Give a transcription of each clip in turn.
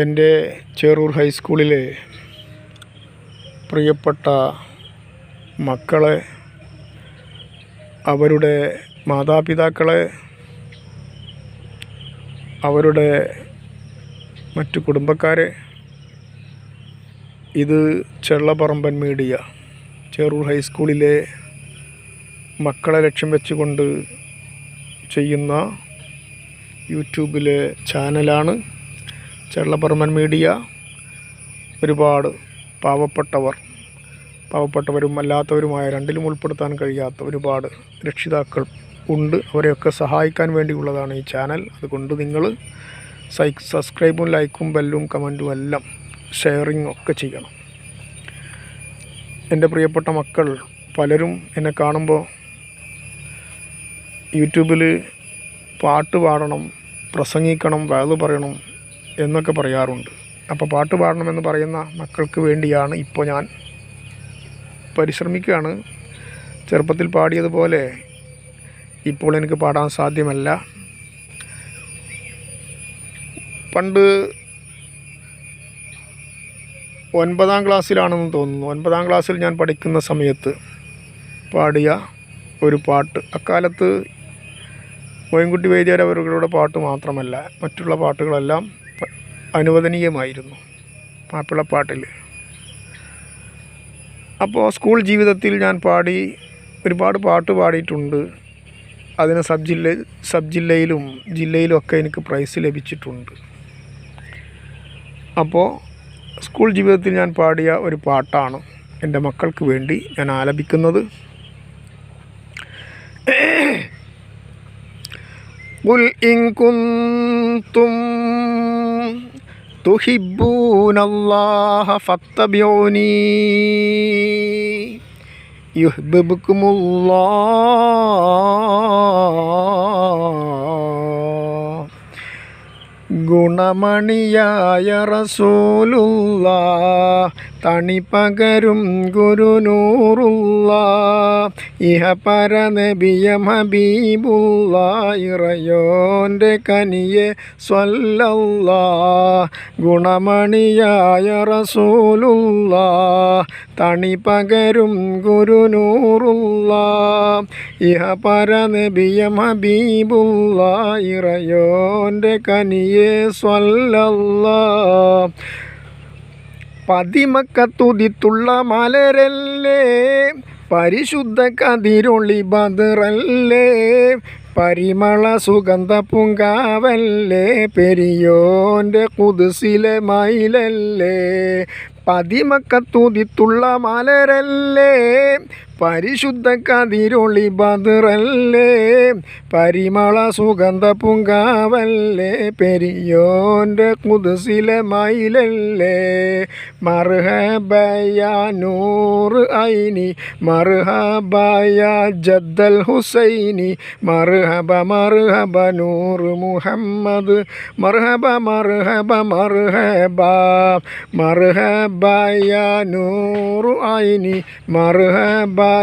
എന്റെ ചേറൂർ ഹൈസ്കൂളിലെ പ്രിയപ്പെട്ട മക്കളെ അവരുടെ മാതാപിതാക്കളെ അവരുടെ മറ്റു കുടുംബക്കാരെ ഇത് ചെള്ളപ്പറമ്പൻ മീഡിയ ചേറൂർ ഹൈസ്കൂളിലെ മക്കളെ ലക്ഷ്യം വെച്ചുകൊണ്ട് ചെയ്യുന്ന യൂട്യൂബിലെ ചാനലാണ്. ചെള്ളപ്പറമ്പൻ മീഡിയ ഒരുപാട് പാവപ്പെട്ടവർ പാവപ്പെട്ടവരും അല്ലാത്തവരുമായ രണ്ടിലും ഉൾപ്പെടുത്താൻ കഴിയാത്ത ഒരുപാട് രക്ഷിതാക്കൾ ഉണ്ട്. അവരെയൊക്കെ സഹായിക്കാൻ വേണ്ടിയുള്ളതാണ് ഈ ചാനൽ. അതുകൊണ്ട് നിങ്ങൾ സബ്സ്ക്രൈബും ലൈക്കും ബെല്ലും കമന്റും എല്ലാം ഷെയറിങ്ങും ഒക്കെ ചെയ്യണം. എന്റെ പ്രിയപ്പെട്ട മക്കൾ പലരും എന്നെ കാണുമ്പോൾ യൂട്യൂബിൽ പാട്ട് പാടണം പ്രസംഗിക്കണം വയത് പറയണം എന്നൊക്കെ പറയാറുണ്ട്. അപ്പോൾ പാട്ട് പാടണമെന്ന് പറയുന്ന മക്കൾക്ക് വേണ്ടിയാണ് ഇപ്പോൾ ഞാൻ പരിശ്രമിക്കുകയാണ്. ചെറുപ്പത്തിൽ പാടിയതുപോലെ ഇപ്പോൾ എനിക്ക് പാടാൻ സാധ്യമല്ല. പണ്ട് ഒൻപതാം ക്ലാസ്സിലാണെന്ന് തോന്നുന്നു. ഒൻപതാം ക്ലാസ്സിൽ ഞാൻ പഠിക്കുന്ന സമയത്ത് പാടിയ ഒരു പാട്ട്. അക്കാലത്ത് മോയൻകുട്ടി വൈദ്യരവരുടെ പാട്ട് മാത്രമല്ല മറ്റുള്ള പാട്ടുകളെല്ലാം അനുവദനീയമായിരുന്നു മാപ്പിളപ്പാട്ടിൽ അപ്പോൾ സ്കൂൾ ജീവിതത്തിൽ ഞാൻ പാടി ഒരുപാട് പാട്ട് പാടിയിട്ടുണ്ട് അതിന് സബ് ജില്ല സബ് ജില്ലയിലും ജില്ലയിലും ഒക്കെ എനിക്ക് പ്രൈസ് ലഭിച്ചിട്ടുണ്ട് അപ്പോൾ സ്കൂൾ ജീവിതത്തിൽ ഞാൻ പാടിയ ഒരു പാട്ടാണ് എൻ്റെ മക്കൾക്ക് വേണ്ടി ഞാൻ ആലപിക്കുന്നത് قل إن كنتم تحبون الله فاتبعوني. يحببكم الله. ഗുണമണിയായ റസൂലുള്ള തണിപകരും ഗുരുനൂറുള്ള ഇഹ പരനബിയ ഹബീബുള്ള ഇറയോന്റെ കനിയെ സ്വല്ലല്ല ഗുണമണിയായ റസൂലുള്ള തണിപകരും ഗുരുനൂറുള്ള ഇഹ പരനബിയ ഹബീബുള്ള ഇറയോന്റെ കനിയെ പതിമക്കത്തുതിത്തുള്ള മലരല്ലേ. പരിശുദ്ധ കതിരൊളി ബദറല്ലേ. പരിമള സുഗന്ധ പൂങ്കാവല്ലേ. പെരിയോന്റെ കുതിസിലെ മയിലല്ലേ. പതിമക്കത്തുതിത്തുള്ള മലരല്ലേ. പരിശുദ്ധ കതിരൊളി ബദറല്ലേ പരിമള സുഗന്ധ പൂങ്കാവല്ലേ പെരിയോന്റെ കുതിസിലെ മയിലല്ലേ. മർഹബയ ഐനി മർഹബയ ജദ്ദൽ ഹുസൈനി മർഹബ മർഹബ നൂറ് മുഹമ്മദ് മർഹബ മർഹബ മർഹബ മർഹബയ നൂറ് ഐനി മർഹബയ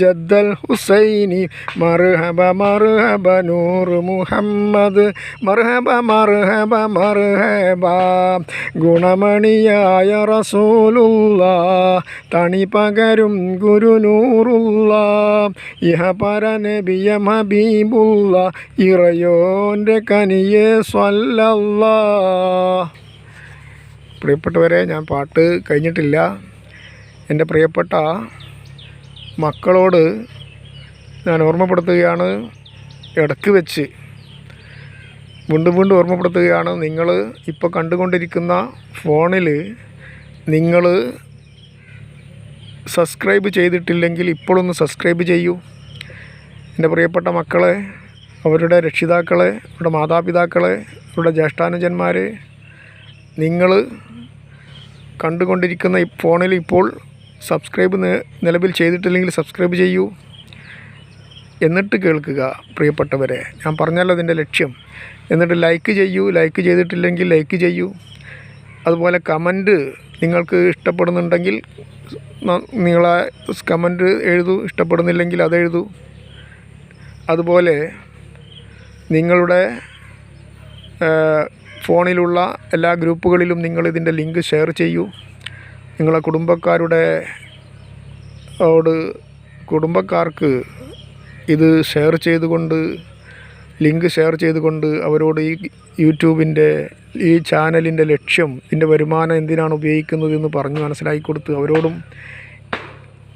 ജദ്ദൽ ഹുസൈനി മർഹബ മർഹബ നൂർ മുഹമ്മദ് മർഹബ മർഹബ മർഹബ ഗുണമണിയായ റസൂലുള്ള തണി പകരും ഗുരുനൂറുള്ള ഇഹ പരനബിയ ഹബീബുള്ള ഇറയോന്റെ കനിയെ സ്വല്ലല്ലാ പ്രിയപ്പെട്ടവരെ ഞാൻ പാട്ട് കഴിഞ്ഞിട്ടില്ല. എന്റെ പ്രിയപ്പെട്ട മക്കളോട് ഞാൻ ഓർമ്മപ്പെടുത്തുകയാണ്. ഇടയ്ക്ക് വെച്ച് വീണ്ടും വീണ്ടും ഓർമ്മപ്പെടുത്തുകയാണ്. നിങ്ങൾ ഇപ്പോൾ കണ്ടുകൊണ്ടിരിക്കുന്ന ഫോണിൽ നിങ്ങൾ സബ്സ്ക്രൈബ് ചെയ്തിട്ടില്ലെങ്കിൽ ഇപ്പോഴൊന്ന് സബ്സ്ക്രൈബ് ചെയ്യൂ. എന്റെ പ്രിയപ്പെട്ട മക്കളെ അവരുടെ രക്ഷിതാക്കളെ അവരുടെ മാതാപിതാക്കളെ അവരുടെ ജ്യേഷ്ഠാനുജന്മാരെ നിങ്ങൾ കണ്ടുകൊണ്ടിരിക്കുന്ന ഈ ഫോണിൽ ഇപ്പോൾ സബ്സ്ക്രൈബ് നിലവിൽ ചെയ്തിട്ടില്ലെങ്കിൽ സബ്സ്ക്രൈബ് ചെയ്യൂ. എന്നിട്ട് കേൾക്കുക പ്രിയപ്പെട്ടവരെ. ഞാൻ പറഞ്ഞല്ലോ അതിന്റെ ലക്ഷ്യം. എന്നിട്ട് ലൈക്ക് ചെയ്യൂ. ലൈക്ക് ചെയ്തിട്ടില്ലെങ്കിൽ ലൈക്ക് ചെയ്യൂ. അതുപോലെ കമന്റ് നിങ്ങൾക്ക് ഇഷ്ടപ്പെടുന്നുണ്ടെങ്കിൽ നിങ്ങളെ കമന്റ് എഴുതൂ. ഇഷ്ടപ്പെടുന്നില്ലെങ്കിൽ അതെഴുതൂ അതുപോലെ നിങ്ങളുടെ ഫോണിലുള്ള എല്ലാ ഗ്രൂപ്പുകളിലും നിങ്ങളിതിന്റെ ലിങ്ക് ഷെയർ ചെയ്യൂ. നിങ്ങളെ കുടുംബക്കാരുടെ ഓട് കുടുംബക്കാർക്ക് ഇത് ഷെയർ ചെയ്തുകൊണ്ട് ലിങ്ക് ഷെയർ ചെയ്തുകൊണ്ട് അവരോട് ഈ യൂട്യൂബിന്റെ ഈ ചാനലിന്റെ ലക്ഷ്യം ഇതിന്റെ വരുമാനം എന്തിനാണ് ഉപയോഗിക്കുന്നത് എന്ന് പറഞ്ഞ് മനസ്സിലാക്കി കൊടുത്ത് അവരോടും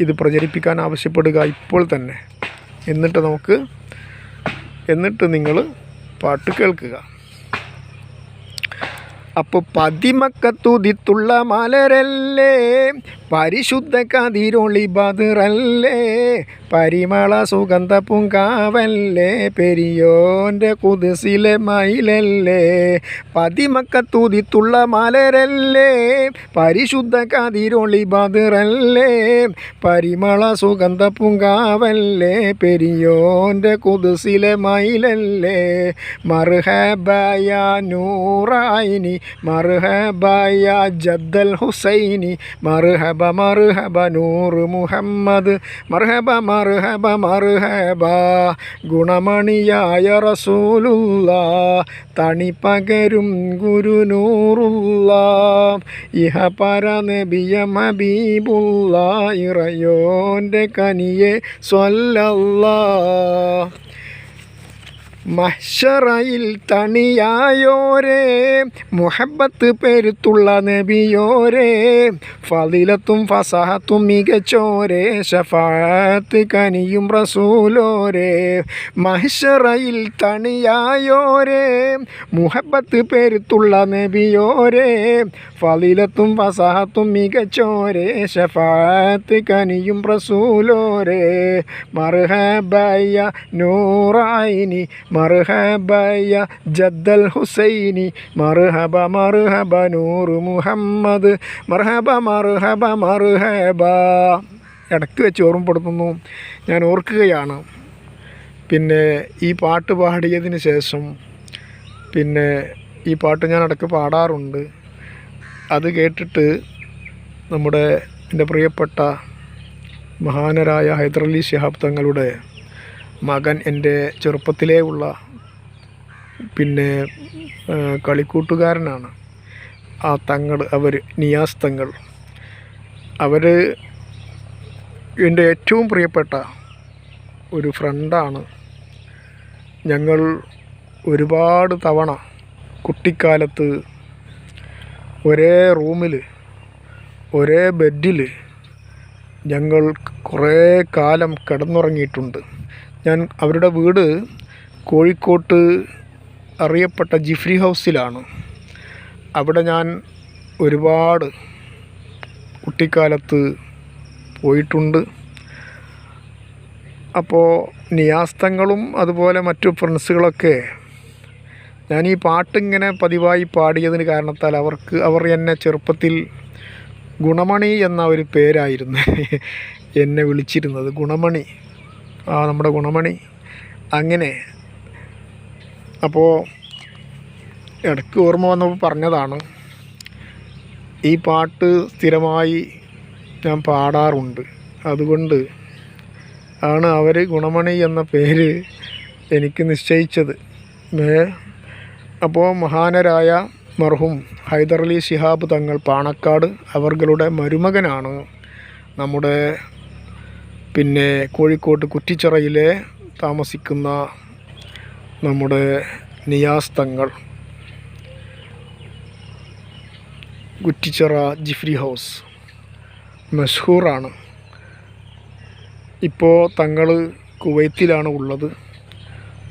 ഇത് പ്രചരിപ്പിക്കാൻ ആവശ്യപ്പെടുക ഇപ്പോൾ തന്നെ. എന്നിട്ട് നമുക്ക് എന്നിട്ട് നിങ്ങൾ പാട്ട് കേൾക്കുക. അപ്പോൾ പതിമക്കത്തുതിത്തുള്ള മലരല്ലേ? പരിശുദ്ധ കതിരൊളി ബതിറല്ലേ പരിമള സുഗന്ധ പൂങ്കാവല്ലേ പെരിയോന്റെ കുതിസിലെ മയിലല്ലേ? പതിമക്കത്തുതിത്തുള്ള മലരല്ലേ? പരിശുദ്ധ കതിരൊളി ബതിറല്ലേ പരിമള സുഗന്ധ പൂങ്കാവല്ലേ പെരിയോന്റെ കുതിസിലെ മയിലല്ലേ? മർഹബയ നൂറായിനി മർഹബയ ജദ്ദൽ ഹുസൈനി മർഹബ മർഹബ നൂറ് മുഹമ്മദ് മർഹബ മർഹബ മർഹബ ഗുണമണിയായ റസൂലുള്ള തണി തണിപ്പകരും ഗുരുനൂറുള്ള ഇഹ പര നബിയ ഹബീബുള്ള ഇറയോന്റെ കനിയെ സ്വല്ലല്ലാ മഹ്ഷറയിൽ തണിയായോരേ മുഹബത്ത് പെരുത്തുള്ള നബിയോരേ ഫതിലത്തും ഫസഹത്തും മികച്ചോരേ ഷഫാത്ത് കനിയും റസൂലോരേ മഷറയിൽ തണിയായോരേ മുഹബത്ത് പെരുത്തുള്ള നബിയോരേ ഫതിലത്തും ഫസഹത്തും മികച്ചോരേ ഷഫാത്ത് കനിയും റസൂലോരേ മർഹബയ്യ നൂറായിനി മർഹബയ ജദ്ദൽ ഹുസൈനി മർഹബ മർഹബ നൂറു മുഹമ്മദ് മർഹബ മർഹബ മർഹബ. ഇടയ്ക്ക് വെച്ച് ഓർമ്മപ്പെടുത്തുന്നു. ഞാൻ ഓർക്കുകയാണ്. പിന്നെ ഈ പാട്ട് പാടിയതിന് ശേഷം പിന്നെ ഈ പാട്ട് ഞാൻ ഇടയ്ക്ക് പാടാറുണ്ട്. അത് കേട്ടിട്ട് നമ്മുടെ എന്റെ പ്രിയപ്പെട്ട മഹാനരായ ഹൈദരലി ശിഹാബ് തങ്ങളുടെ മകൻ എന്റെ ചെറുപ്പത്തിലേ ഉള്ള പിന്നെ കളിക്കൂട്ടുകാരനാണ്. ആ തങ്ങൾ അവർ നിയാസ് തങ്ങൾ. അവർ എന്റെ ഏറ്റവും പ്രിയപ്പെട്ട ഒരു ഫ്രണ്ടാണ്. ഞങ്ങൾ ഒരുപാട് തവണ കുട്ടിക്കാലത്ത് ഒരേ റൂമിൽ ഒരേ ബെഡിൽ ഞങ്ങൾ കുറേ കാലം കിടന്നുറങ്ങിയിട്ടുണ്ട്. ഞാൻ അവരുടെ വീട് കോഴിക്കോട്ട് അറിയപ്പെട്ട ജിഫ്രി ഹൗസിലാണ്. അവിടെ ഞാൻ ഒരുപാട് കുട്ടിക്കാലത്ത് പോയിട്ടുണ്ട്. അപ്പോൾ നിയാസ്തങ്ങളും അതുപോലെ മറ്റു ഫ്രണ്ട്സുകളൊക്കെ ഞാൻ ഈ പാട്ടിങ്ങനെ പതിവായി പാടിയതിന് കാരണത്താൽ അവർക്ക് അവർ എന്നെ ചെറുപ്പത്തിൽ ഗുണമണി എന്ന ഒരു പേരായിരുന്നു എന്നെ വിളിച്ചിരുന്നത്. ഗുണമണി. നമ്മുടെ ഗുണമണി. അങ്ങനെ. അപ്പോൾ ഇടയ്ക്ക് ഓർമ്മ വന്നപ്പോൾ പറഞ്ഞതാണ്. ഈ പാട്ട് സ്ഥിരമായി ഞാൻ പാടാറുണ്ട്. അതുകൊണ്ട് ആണ് അവർ ഗുണമണി എന്ന പേര് എനിക്ക് നിശ്ചയിച്ചത്. അപ്പോൾ മഹാനരായ മർഹൂം ഹൈദരലി ശിഹാബ് തങ്ങൾ പാണക്കാട് അവർകളുടെ മരുമകനാണ് നമ്മുടെ പിന്നെ കോഴിക്കോട്ട് കുറ്റിച്ചിറയിലെ താമസിക്കുന്ന നമ്മുടെ നിയാസ് തങ്ങൾ. കുറ്റിച്ചിറ ജിഫ്രി ഹൗസ്. മഷ്ഹൂറാണ് ഇപ്പോൾ തങ്ങൾ കുവൈത്തിലാണ് ഉള്ളത്.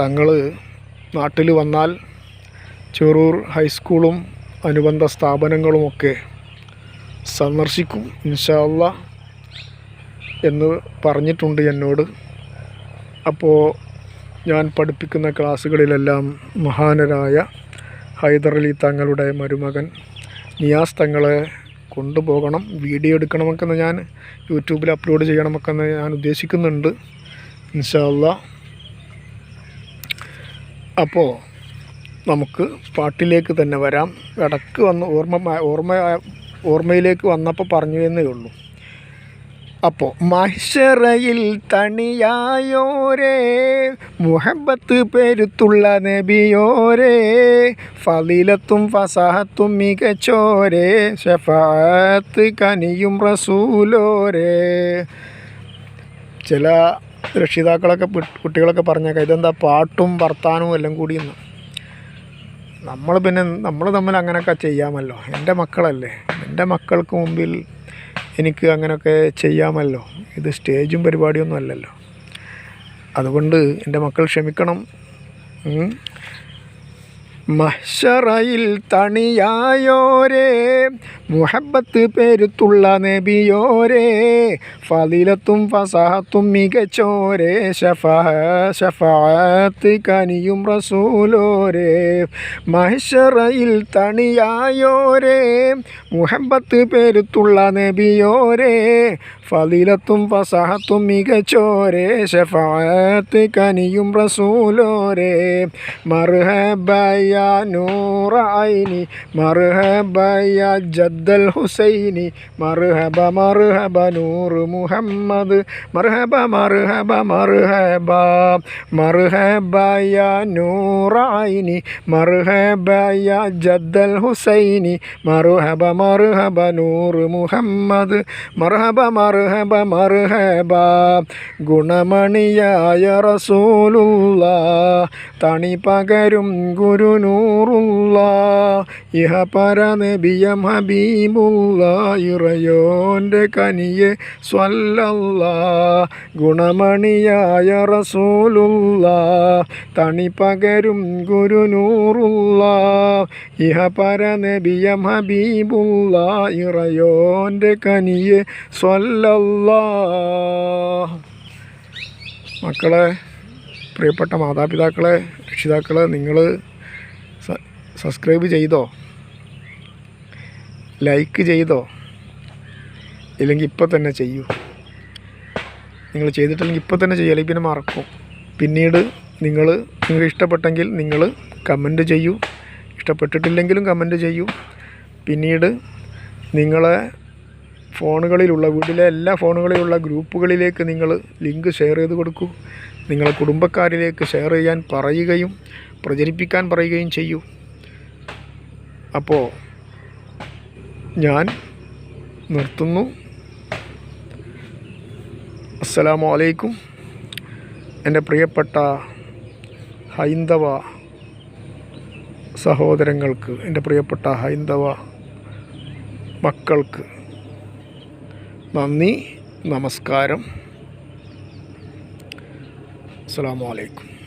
തങ്ങൾ നാട്ടിൽ വന്നാൽ ചെറൂർ ഹൈസ്കൂളും അനുബന്ധ സ്ഥാപനങ്ങളുമൊക്കെ സന്ദർശിക്കും ഇൻഷാല്ല എന്ന് പറഞ്ഞിട്ടുണ്ട് എന്നോട്. അപ്പോൾ ഞാൻ പഠിപ്പിക്കുന്ന ക്ലാസ്സുകളിലെല്ലാം മഹാനരായ ഹൈദരലി തങ്ങളുടെ മരുമകൻ നിയാസ് തങ്ങളെ കൊണ്ടുപോകണം വീഡിയോ എടുക്കണമെന്ന് ഞാൻ യൂട്യൂബിൽ അപ്ലോഡ് ചെയ്യണമൊക്കെന്ന് ഞാൻ ഉദ്ദേശിക്കുന്നുണ്ട് ഇൻഷാല്ല അപ്പോൾ നമുക്ക് പാട്ടിലേക്ക് തന്നെ വരാം. ഇടയ്ക്ക് വന്ന് ഓർമ്മ ഓർമ്മ ഓർമ്മയിലേക്ക് വന്നപ്പോൾ പറഞ്ഞു എന്നേ ഉള്ളൂ. അപ്പോൾ മഹിഷറയിൽ തണിയായോരേ മുഹബത്ത് പെരുത്തുള്ള നബിയോരേ ഫലിലത്തും ഫസഹത്തും മികച്ചോരേ ഷഫാത്ത് കനിയും റസൂലോരേ. ചില രക്ഷിതാക്കളൊക്കെ കുട്ടികളൊക്കെ പറഞ്ഞേക്കാം ഇതെന്താ പാട്ടും വർത്താനവും എല്ലാം കൂടി എന്ന് നമ്മൾ പിന്നെ നമ്മൾ തമ്മിൽ അങ്ങനെയൊക്കെ ചെയ്യാമല്ലോ. എന്റെ മക്കളല്ലേ എന്റെ മക്കൾക്ക് മുമ്പിൽ എനിക്ക് അങ്ങനെയൊക്കെ ചെയ്യാമല്ലോ. ഇത് സ്റ്റേജും പരിപാടിയൊന്നും അല്ലല്ലോ. അതുകൊണ്ട് എന്റെ മക്കൾ ക്ഷമിക്കണം. മഷറയിൽ തണിയായോരേ. മുഹബത്ത് പേരുത്തുള്ള നബിയോരേ ഫലിലത്തും ഫസാഹത്തും മികച്ചോരേ ഷഫാ ഷഫാത്ത് കനിയും റസൂലോരേ മഹിഷറയിൽ തണിയായോരേ മുഹബത്ത് പേരുത്തുള്ള നബിയോരേ ഫലിലത്തും ഫസാഹത്തും മികച്ചോരേ ഷഫാത്ത് കനിയും റസൂലോരേ. മർഹബയ നൂറ ഐനി മർഹബയ ജദ്ദൽ ഹുസൈനി മർഹബ മർഹബ നൂർ മുഹമ്മദ് മർഹബ മർഹബ മർഹബ മർഹബയ നൂറ ഐനി മർഹബയ ജദ്ദൽ ഹുസൈനി മർഹബ മർഹബ നൂർ മുഹമ്മദ് മർഹബ മർഹബ മർഹബ. ഗുണമണിയായ റസൂലുള്ള. തണി പകരും ഗുരുനൂറുള്ള ഇഹ പര നബിയം ഹബീബുള്ള. ഇറയോന്റെ കനിയെ സ്വല്ലല്ല. ഗുണമണിയായ റസൂലുള്ള. തണി പകരും ഗുരുനൂറുള്ള ഇഹ പര നബിയം ഹബീബുള്ള. ഇറയോന്റെ കനിയെ സ്വല്ലല്ലാ. മക്കളെ പ്രിയപ്പെട്ട മാതാപിതാക്കളെ രക്ഷിതാക്കളെ നിങ്ങൾ സബ്സ്ക്രൈബ് ചെയ്തോ? ലൈക്ക് ചെയ്തോ? ഇല്ലെങ്കിൽ ഇപ്പോൾ തന്നെ ചെയ്യൂ. നിങ്ങൾ ചെയ്തിട്ടില്ലെങ്കിൽ ഇപ്പോൾ തന്നെ ചെയ്യുക അല്ലെങ്കിൽ പിന്നെ മറക്കും. പിന്നീട് നിങ്ങൾ നിങ്ങൾ ഇഷ്ടപ്പെട്ടെങ്കിൽ നിങ്ങൾ കമന്റ് ചെയ്യൂ. ഇഷ്ടപ്പെട്ടിട്ടില്ലെങ്കിലും കമന്റ് ചെയ്യൂ. പിന്നീട് നിങ്ങളെ ഫോണുകളിലുള്ള വീട്ടിലെ എല്ലാ ഫോണുകളിലുള്ള ഗ്രൂപ്പുകളിലേക്ക് നിങ്ങൾ ലിങ്ക് ഷെയർ ചെയ്ത് കൊടുക്കൂ. നിങ്ങളെ കുടുംബക്കാരിലേക്ക് ഷെയർ ചെയ്യാൻ പറയുകയും പ്രചരിപ്പിക്കാൻ പറയുകയും ചെയ്യൂ. അപ്പോൾ ഞാൻ നിർത്തുന്നു. അസ്സലാമു അലൈക്കും. എന്റെ പ്രിയപ്പെട്ട ഹൈന്ദവ സഹോദരങ്ങൾക്ക് എന്റെ പ്രിയപ്പെട്ട ഹൈന്ദവ മക്കൾക്ക് നന്ദി നമസ്കാരം. അസ്സലാമു അലൈക്കും.